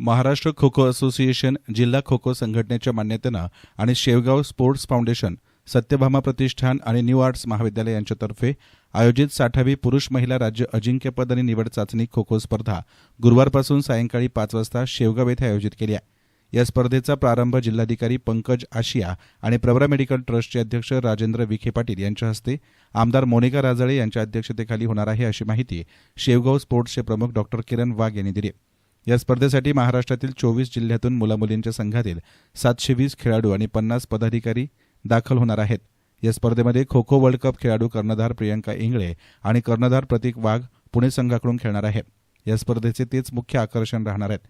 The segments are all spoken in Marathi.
महाराष्ट्र खो खो असोसिएशन जिल्हा खो खो संघटनेच्या मान्यतेनं आणि शेवगाव स्पोर्ट्स फाउंडेशन सत्यभामा प्रतिष्ठान आणि न्यू आर्ट्स महाविद्यालय यांच्यातर्फे आयोजित साठावी पुरुष महिला राज्य अजिंक्यपद आणि निवड चाचणी खो खो स्पर्धा गुरुवारपासून सायंकाळी पाच वाजता शेवगाव येथे आयोजित केली आहे. या स्पर्धेचा प्रारंभ जिल्हाधिकारी पंकज आशिया आणि प्रवरा मेडिकल ट्रस्टचे अध्यक्ष राजेंद्र विखे पाटील यांच्या हस्ते आमदार मोनिका राजळे यांच्या अध्यक्षतेखाली होणार आहे अशी माहिती शेवगाव स्पोर्ट्सचे प्रमुख डॉक्टर किरण वाघ यांनी दिली या स्पर्धेसाठी महाराष्ट्रातील चोवीस जिल्ह्यातून मुलामुलींच्या संघातील सातशे वीस खेळाडू आणि पन्नास पदाधिकारी दाखल होणार आहेत. या स्पर्धेमध्ये खो खो वर्ल्ड कप खेळाडू कर्णधार प्रियंका इंगळे आणि कर्णधार प्रतीक वाघ पुणे संघाकडून खेळणार आहे या स्पर्धेचे तेच मुख्य आकर्षण राहणार आहेत.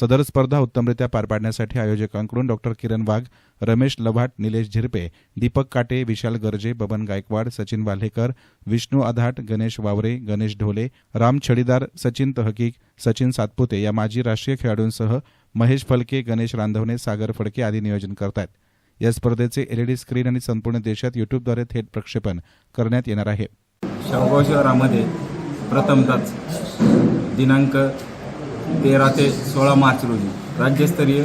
सदर स्पर्धा उत्तमरित्या पार पाडण्यासाठी आयोजकांकडून डॉक्टर किरण वाघ रमेश लव्हाट निलेश झिरपे दीपक काटे विशाल गर्जे बबन गायकवाड सचिन वाल्हेकर विष्णू आधाट गणेश वावरे गणेश ढोले राम छडीदार सचिन तहकीक सचिन सातपुते या माजी राष्ट्रीय खेळाडूंसह महेश फलके गणेश रांधवणे सागर फडके आदी नियोजन करतायत. या स्पर्धेचे एलईडी स्क्रीन आणि संपूर्ण देशात युट्यूबद्वारे थेट प्रक्षेपण करण्यात येणार आहे. शहरामध्ये प्रथमतःच दिनांक तेरा ते सोळा मार्च रोजी राज्यस्तरीय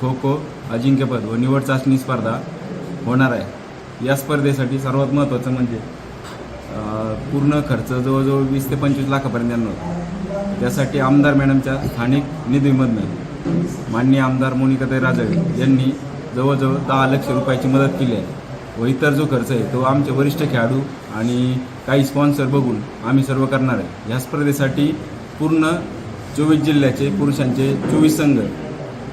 खो खो अजिंक्यपद व निवड चाचणी स्पर्धा होणार आहे. या स्पर्धेसाठी सर्वात महत्त्वाचं म्हणजे पूर्ण खर्च जवळजवळ वीस ते पंचवीस लाखापर्यंत येणार होता. त्यासाठी आमदार मॅडमच्या स्थानिक निधीमधनं माननीय आमदार मोनिकाताई राजळे यांनी जवळजवळ दहा लक्ष रुपयाची मदत केली आहे. व इतर जो खर्च आहे तो आमचे वरिष्ठ खेळाडू आणि काही स्पॉन्सर बघून आम्ही सर्व करणार आहे. या स्पर्धेसाठी पूर्ण चोवीस जिल्ह्याचे पुरुषांचे चोवीस संघ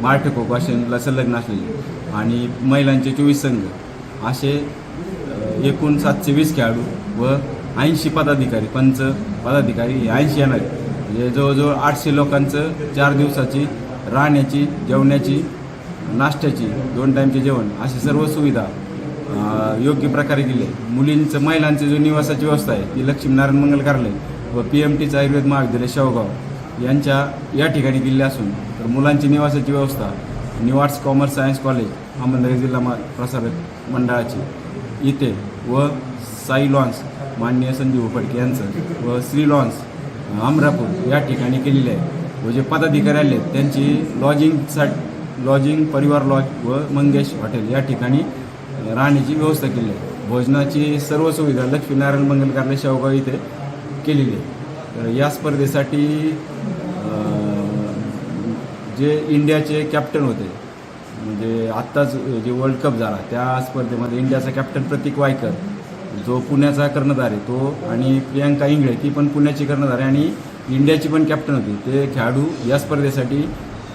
मराठी खो संलग्न असलेले आणि महिलांचे चोवीस संघ असे एकूण सातशे वीस खेळाडू व ऐंशी पदाधिकारी पंच पदाधिकारी ऐंशी येणार हे म्हणजे जवळजवळ आठशे लोकांचं चार दिवसाची राहण्याची जेवण्याची नाश्त्याची दोन टाईमचे जेवण अशी सर्व सुविधा योग्य प्रकारे केली आहे. मुलींचं महिलांचं जो निवासाची व्यवस्था आहे ती लक्ष्मीनारायण मंगल कार्यालय व पी एम टीचं आयुर्वेद महाविद्यालय शेवगाव यांच्या या ठिकाणी दिले असून तर मुलांची निवासाची व्यवस्था new arts commerce science college Ahmednagar जिल्हा मा प्रसारक मंडळाची. इथे व साई लॉन्स माननीय संजीव फडके यांचं व श्री लॉन्स अमरापूर या ठिकाणी केलेले आहे. व जे पदाधिकारी आले आहेत, त्यांची लॉजिंगसाठी लॉजिंग परिवार लॉज व मंगेश हॉटेल या ठिकाणी राहण्याची व्यवस्था केली आहे. भोजनाची सर्व सुविधा लक्ष्मीनारायण मंगल कार्यालय शेवगाव इथे केलेली आहे. तर या स्पर्धेसाठी जे इंडियाचे कॅप्टन होते म्हणजे आत्ताच जे वर्ल्ड कप झाला त्या स्पर्धेमध्ये इंडियाचा कॅप्टन प्रतीक वायकर जो पुण्याचा कर्णधार आहे तो आणि प्रियांका इंगळे ती पण पुण्याची कर्णधार आहे आणि इंडियाची पण कॅप्टन होती. ते खेळाडू या स्पर्धेसाठी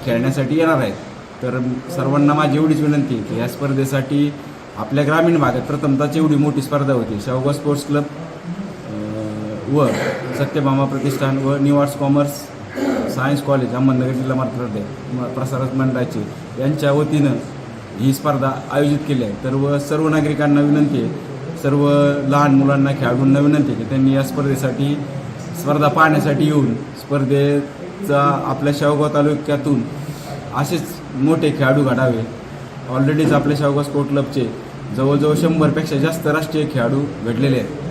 खेळण्यासाठी येणार आहेत. तर सर्वांना माझी एवढीच विनंती आहे की या स्पर्धेसाठी आपल्या ग्रामीण भागात प्रथमतःच एवढी मोठी स्पर्धा होती शेवगाव स्पोर्ट्स क्लब. व सत्यभामा प्रतिष्ठान व new arts commerce science college Ahmednagar जिल्हा मार्फत प्रसारक मंडळाचे यांच्या वतीनं ही स्पर्धा आयोजित केली आहे. तर व सर्व नागरिकांना विनंती आहे सर्व लहान मुलांना खेळाडूंना विनंती आहे की त्यांनी या स्पर्धेसाठी स्पर्धा पाहण्यासाठी येऊन स्पर्धेचा आपल्या शेवगाव तालुक्यातून असेच मोठे खेळाडू घडावे. ऑलरेडीच आपल्या शेवगाव स्पोर्ट क्लबचे जवळजवळ शंभरपेक्षा जास्त राष्ट्रीय खेळाडू घडलेले आहेत.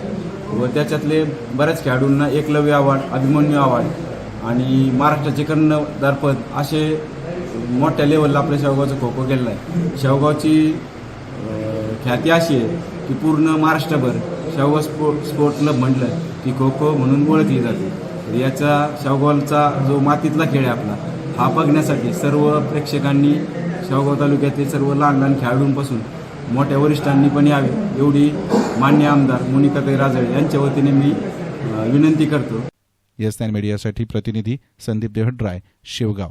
व त्याच्यातले बऱ्याच खेळाडूंना एकलव्य अवॉर्ड अभिमन्यू अवॉर्ड आणि महाराष्ट्राचे कर्णदारपद असे मोठ्या लेवलला आपल्या शेवगावचं खो खो गेलेला आहे शेवगावची ख्याती अशी आहे की पूर्ण महाराष्ट्रभर शेवगाव स्पोर्ट स्पोर्ट क्लब म्हटलं की खो खो म्हणून ओळखली जाते. याचा शेवगावचा जो मातीतला खेळ आहे आपला हा बघण्यासाठी सर्व प्रेक्षकांनी शेवगाव तालुक्यातील सर्व लहान लहान खेळाडूंपासून मोठ्या वरिष्ठांनी पण यावे एवढी मान्य आमदार मुनिकाताई राजळे यांच्या वतीने मी विनंती करतो. येस नाईन मीडियासाठी प्रतिनिधी संदीप देहड्राय शेवगाव.